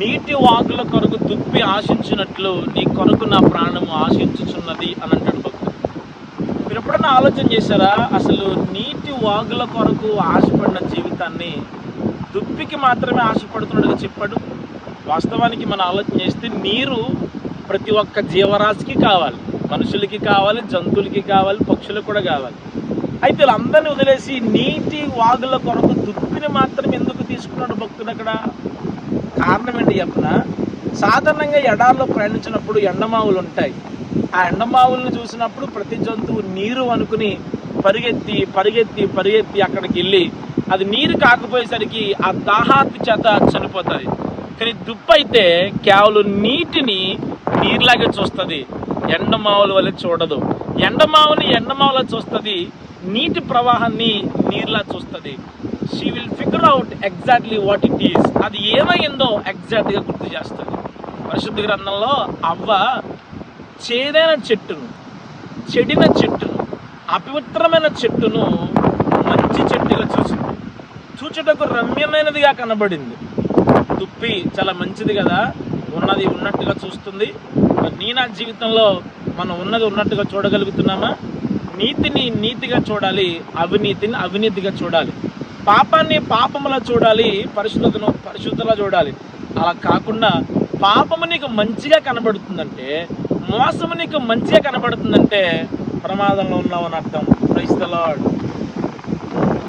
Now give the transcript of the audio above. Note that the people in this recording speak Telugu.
నీటి వాగుల కొరకు దుప్పి ఆశించినట్లు నీ కొరకు నా ప్రాణము ఆశించుచున్నది అని అంటాడు భక్తుడు. మీరు ఎప్పుడైనా ఆలోచన చేశారా? అసలు నీటి వాగుల కొరకు ఆశపడిన జీవితాన్ని దుప్పికి మాత్రమే ఆశపడుతున్నట్టుగా చెప్పాడు? వాస్తవానికి మనం ఆలోచన చేస్తే నీరు ప్రతి ఒక్క జీవరాశికి కావాలి. మనుషులకి కావాలి జంతువులకి కావాలి పక్షులకు కూడా కావాలి. అయితే వీళ్ళందరినీ వదిలేసి నీటి వాగుల కొరకు దుప్పిని మాత్రం ఎందుకు తీసుకున్నాడు భక్తుడు అక్కడ? చెప్పన సాధారణంగా ఎడాల్లో ప్రయాణించినప్పుడు ఎండమావులు ఉంటాయి. ఆ ఎండమావులను చూసినప్పుడు ప్రతి జంతువు నీరు అనుకుని పరిగెత్తి పరిగెత్తి పరిగెత్తి అక్కడికి వెళ్ళి అది నీరు కాకపోయేసరికి ఆ దాహార్తి చేత చనిపోతుంది. కానీ దుప్ప అయితే కేవలం నీటిని నీరులాగే చూస్తుంది. ఎండమావుల వల్ల చూడదు. ఎండమావుని ఎండమావుల చూస్తుంది నీటి ప్రవాహాన్ని నీరులా చూస్తుంది. She will figure out exactly what it is అది ఏమైందో ఎగ్జాక్ట్గా గుర్తు చేస్తుంది. పరిశుద్ధ గ్రంథంలో అవ్వ చేదైన చెట్టును చెడిన చెట్టును అపవిత్రమైన చెట్టును మంచి చెట్టుగా చూసింది. చూచుటకు రమ్యమైనదిగా కనబడింది. దుప్పి చాలా మంచిది కదా. ఉన్నది ఉన్నట్టుగా చూస్తుంది. నీ నా జీవితంలో మనం ఉన్నది ఉన్నట్టుగా చూడగలుగుతున్నామా? నీతిని నీతిగా చూడాలి అవినీతిని అవినీతిగా చూడాలి. పాపాన్ని పాపములా చూడాలి పరిశుద్ధతను పరిశుద్ధలా చూడాలి. అలా కాకుండా పాపము నీకు మంచిగా కనబడుతుందంటే మోసము నీకు మంచిగా కనబడుతుందంటే ప్రమాదంలో ఉన్నావు అని అర్థం. క్రైస్తలాడు